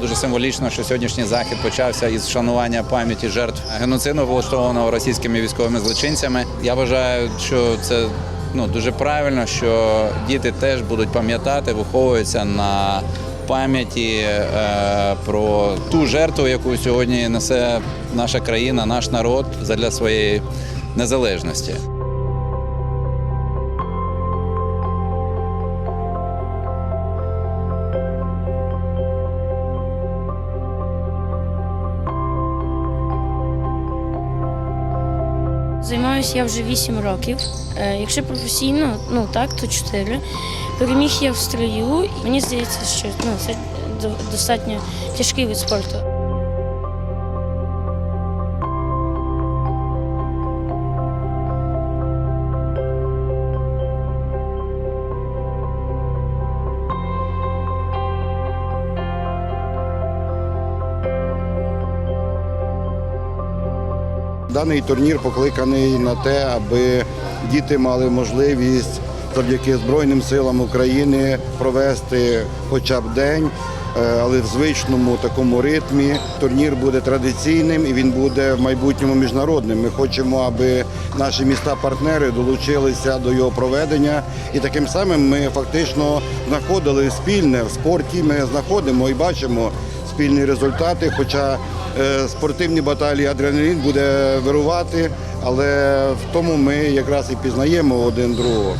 Дуже символічно, що сьогоднішній захід почався із вшанування пам'яті жертв геноциду, влаштованого російськими військовими злочинцями. Я вважаю, що це ну дуже правильно, що діти теж будуть пам'ятати, виховуються на пам'яті е, про ту жертву, яку сьогодні несе наша країна, наш народ задля своєї незалежності. Займаюся я вже 8 років. Е, Якщо професійно, ну так, то 4. Переміг я в строю. Мені здається, що ну, це достатньо тяжкий вид спорту. Даний турнір покликаний на те, аби діти мали можливість завдяки Збройним силам України провести хоча б день, е, але в звичному такому ритмі. Турнір буде традиційним і він буде в майбутньому міжнародним. Ми хочемо, аби наші міста-партнери долучилися до його проведення, і таким самим ми фактично знаходили спільне в спорті. Ми знаходимо і бачимо спільні результати. Хоча спортивні баталії адреналін буде вирувати, але в тому ми якраз і пізнаємо один другого.